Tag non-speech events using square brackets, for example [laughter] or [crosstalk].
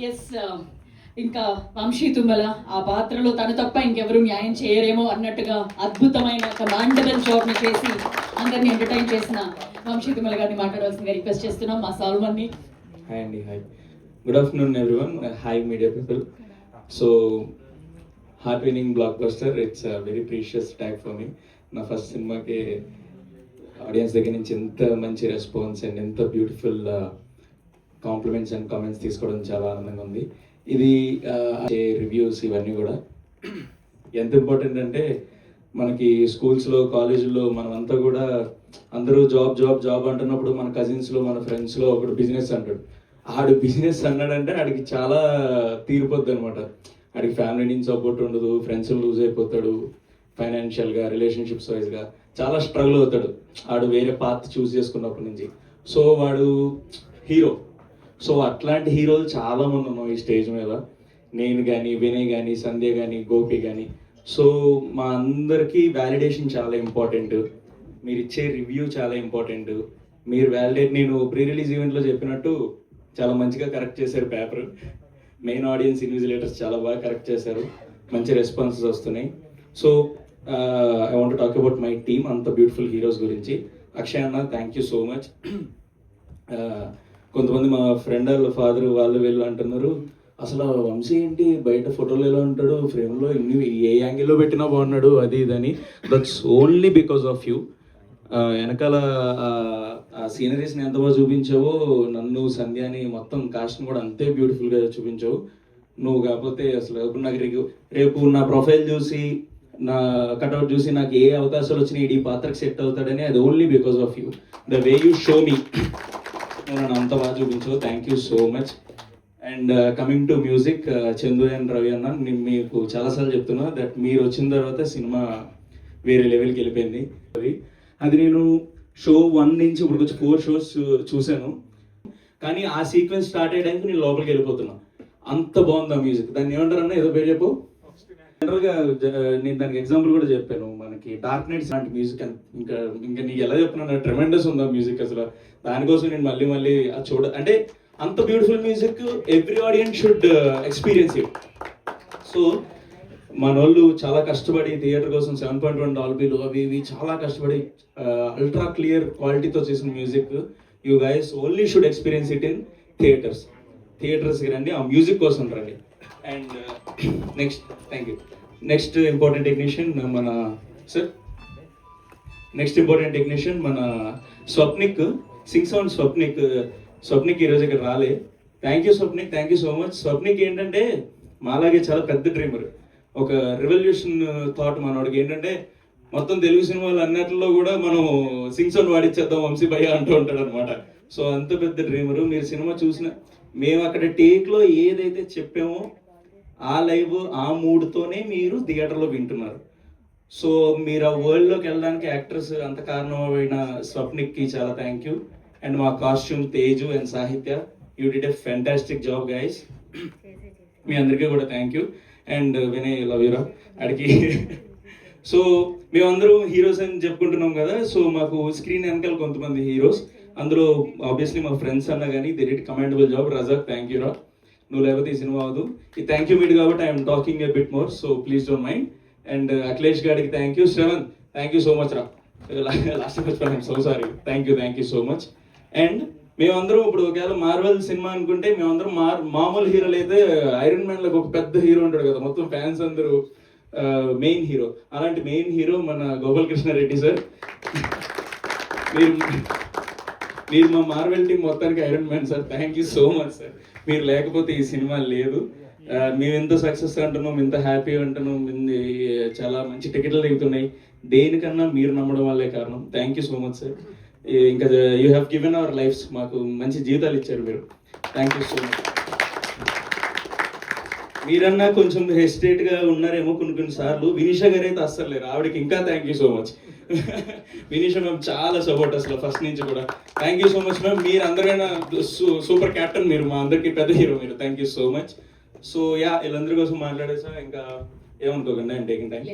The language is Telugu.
ఎస్ um, ఇంకా వంశీ తుమ్మల ఆ పాత్రలో తను తప్ప ఇంకెవరు న్యాయం చేయరేమో అన్నట్టుగా అద్భుతమైన కమాండబుల్ జాబ్ని చేసి అందరిని ఎంటర్టైన్ చేసిన వంశీ తుమ్మల గారిని మాట్లాడవలసిందిగా రిక్వెస్ట్ చేస్తున్నాం. మా సాల్మన్ని. హాయ్ అండి hi good afternoon everyone hi media people so heart winning block buster it's very precious tag for me నా ఫస్ట్ సినిమాకి ఆడియన్స్ దగ్గర నుంచి ఎంత మంచి రెస్పాన్స్ అండ్ ఎంత బ్యూటిఫుల్ కాంప్లిమెంట్స్ అండ్ కామెంట్స్ తీసుకోవడం చాలా ఆనందంగా ఉంది. ఇది రివ్యూస్ ఇవన్నీ కూడా. ఎంత ఇంపార్టెంట్ అంటే మనకి స్కూల్స్లో కాలేజీల్లో మనమంతా కూడా అందరూ జాబ్ జాబ్ జాబ్ అంటున్నప్పుడు మన కజిన్స్లో మన ఫ్రెండ్స్లో ఒకడు బిజినెస్ అంటాడు. ఆడు బిజినెస్ అన్నాడంటే ఆడికి చాలా తీరిపోద్ది అనమాట ఆడికి ఫ్యామిలీ నుంచి సపోర్ట్ ఉండదు ఫ్రెండ్స్ లూజ్ అయిపోతాడు ఫైనాన్షియల్గా రిలేషన్షిప్స్ వైజ్గా చాలా స్ట్రగుల్ అవుతాడు. ఆడు వేరే పాత్ చూస్ చేసుకున్నప్పటి నుంచి. సో వాడు హీరో సో అట్లాంటి హీరోలు చాలా మంది ఉన్నాం ఈ స్టేజ్ మీద. నేను కానీ వినయ్ కానీ సంధ్య కానీ గోపి కానీ సో మా అందరికీ వ్యాలిడేషన్ చాలా ఇంపార్టెంట్ మీరు ఇచ్చే రివ్యూ చాలా ఇంపార్టెంట్ మీరు వ్యాలిడేట్ నేను ప్రీ రిలీజ్ ఈవెంట్లో చెప్పినట్టు చాలా మంచిగా కరెక్ట్ చేశారు పేపర్ మెయిన్ ఆడియన్స్ ఇన్విజిలేటర్స్ చాలా బాగా కరెక్ట్ చేశారు. మంచి రెస్పాన్సెస్ వస్తున్నాయి. So I want talk about my team అంత బ్యూటిఫుల్ హీరోస్ గురించి. అక్షయ్ అన్న థ్యాంక్ యూ సో మచ్ కొంతమంది మా ఫ్రెండ్ వాళ్ళ ఫాదర్ వాళ్ళు వీళ్ళు అంటున్నారు అసలు వంశీ ఏంటి? బయట ఫోటోలు ఎలా ఉంటాడు? ఫ్రేమ్లో ఇన్ని ఏ యాంగిల్లో పెట్టినా బాగున్నాడు? అది ఇదని that's only because of you వెనకాల ఆ- సీనరీస్ని ఎంత బాగా చూపించావో నన్ను సంధ్యాని మొత్తం కాస్ట్ని కూడా అంతే బ్యూటిఫుల్గా చూపించావు. నువ్వు కాకపోతే అసలు ఇప్పుడు నాకు రేపు రేపు నా ప్రొఫైల్ చూసి నా కట్అవుట్ చూసి నాకు ఏ అవకాశాలు వచ్చినాయి ఈ పాత్రకు సెట్ అవుతాడని అది only because of you the way you show me నన్ను అంత బాగా చూపించావు thank you so much and coming to music Chandu and Ravi అన్న నేను మీకు చాలాసార్లు చెప్తున్నా దట్ మీరు వచ్చిన తర్వాత సినిమా వేరే లెవెల్కి వెళ్ళిపోయింది. అది అది నేను షో వన్ నుంచి ఇప్పుడు వచ్చి ఫోర్ షోస్ చూశాను. కానీ ఆ సీక్వెన్స్ స్టార్ట్ అయ్యడానికి నేను లోపలికి వెళ్ళిపోతున్నా. అంత బాగుంది ఆ మ్యూజిక్ దాన్ని ఏమంటారన్నా ఏదో పేరు చెప్పు. జనరల్గా నేను దానికి ఎగ్జాంపుల్ కూడా చెప్పాను. మనకి డార్క్ నైట్స్ లాంటి మ్యూజిక్ ఇంకా ఇంకా నీకు ఎలా చెప్తున్నా? ట్రెమెండస్ ఉందా మ్యూజిక్ అసలు. దానికోసం నేను మళ్ళీ మళ్ళీ అది చూడ అంటే అంత beautiful music every audience should experience it so మన వాళ్ళు చాలా కష్టపడి థియేటర్ కోసం సెవెన్ పాయింట్ వన్ డాల్బీలు అవి ఇవి చాలా కష్టపడి అల్ట్రా క్లియర్ క్వాలిటీతో చేసిన music you guys only should experience it in theatres థియేటర్స్కి రండి ఆ మ్యూజిక్ కోసం రండి. And next thank you next important technician మన సార్ నెక్స్ట్ ఇంపార్టెంట్ టెక్నీషియన్ మన స్వప్నిక్ సింగ్ సౌండ్ స్వప్నిక్ స్వప్నిక్ ఈరోజు ఇక్కడ రాలే. Thank you Swapnik. Thank you so much Swapnik ఏంటంటే మాలాగే చాలా పెద్ద డ్రీమర్. ఒక రెవల్యూషన్ థాట్ మనోడికి ఏంటంటే మొత్తం తెలుగు సినిమాలు అన్నిటిలో కూడా మనం సింగ్ సౌండ్ వాడిచ్చేద్దాం వంశీ భయ్య అంటూ ఉంటాడు అనమాట సో అంత పెద్ద డ్రీమరు. మీరు సినిమా చూసిన మేము అక్కడ టేక్లో ఏదైతే చెప్పామో ఆ లైవ్ ఆ మూడ్తోనే మీరు థియేటర్లో వింటున్నారు. సో మీరు ఆ వరల్డ్లోకి వెళ్ళడానికి యాక్టర్స్ అంత కారణమైన స్వప్నిక్కి చాలా థ్యాంక్ యూ అండ్ మా costume Teju and Sahitya you did a fantastic job guys మీ అందరికీ కూడా thank you and Vinay love యూరా అడిగి. సో మేమందరం హీరోస్ అని చెప్పుకుంటున్నాం కదా. సో మాకు స్క్రీన్ వెనకాల కొంతమంది హీరోస్. అందులో ఆబ్వియస్లీ మా ఫ్రెండ్స్ అన్నా కానీ the did commendable job Razak thank you రా నువ్వు లేకపోతే ఈ సినిమా అవ్వదు ఈ థ్యాంక్ యూ మీట్ కాబట్టి I'm talking a bit more so please don't mind and Akhilesh గారికి thank you Shravan thank you so much రా లాస్ట్ మర్చిపోయాను so sorry thank you thank you so much and మేమందరం ఇప్పుడు ఒకవేళ మార్వెల్ సినిమా అనుకుంటే మేమందరం మార్ మామూలు హీరోలు అయితే ఐరన్ మ్యాన్లో ఒక పెద్ద హీరో ఉంటాడు కదా. మొత్తం ఫ్యాన్స్ అందరూ uh, మెయిన్ హీరో అలాంటి మెయిన్ హీరో మన గోపాల్ కృష్ణారెడ్డి సార్ [laughs] మీరు మీరు మా మార్వెల్ టీం మొత్తానికి Iron Man sir thank you so much sir మీరు లేకపోతే ఈ సినిమా లేదు. ఆ, మేము ఎంత సక్సెస్ అంటున్నాం ఎంత హ్యాపీ అంటున్నాం చాలా మంచి టికెట్లు దిగుతున్నాయి. దేనికన్నా మీరు నమ్మడం వల్లే కారణం. Thank you so much sir ఇంకా you have given our lives మాకు మంచి జీవితాలు ఇచ్చారు మీరు. థ్యాంక్ యూ సో మచ్ మీరన్నా కొంచెం హెసిటేట్గా ఉన్నారేమో కొన్ని కొన్ని సార్లు. వినిషా గారు అయితే అస్సలు లేరు. ఆవిడకి ఇంకా thank you so much Vineesha ma'am చాలా సపోర్ట్ అసలు ఫస్ట్ నుంచి కూడా. Thank you so much ma'am మీరు అందరికైనా సూపర్ క్యాప్టెన్ మీరు మా అందరికి పెద్ద హీరో మీరు. Thank you so much so yeah వీళ్ళందరి కోసం మాట్లాడేసా? ఇంకా ఏమనుకోకుండా అండి టేకింగ్ టైం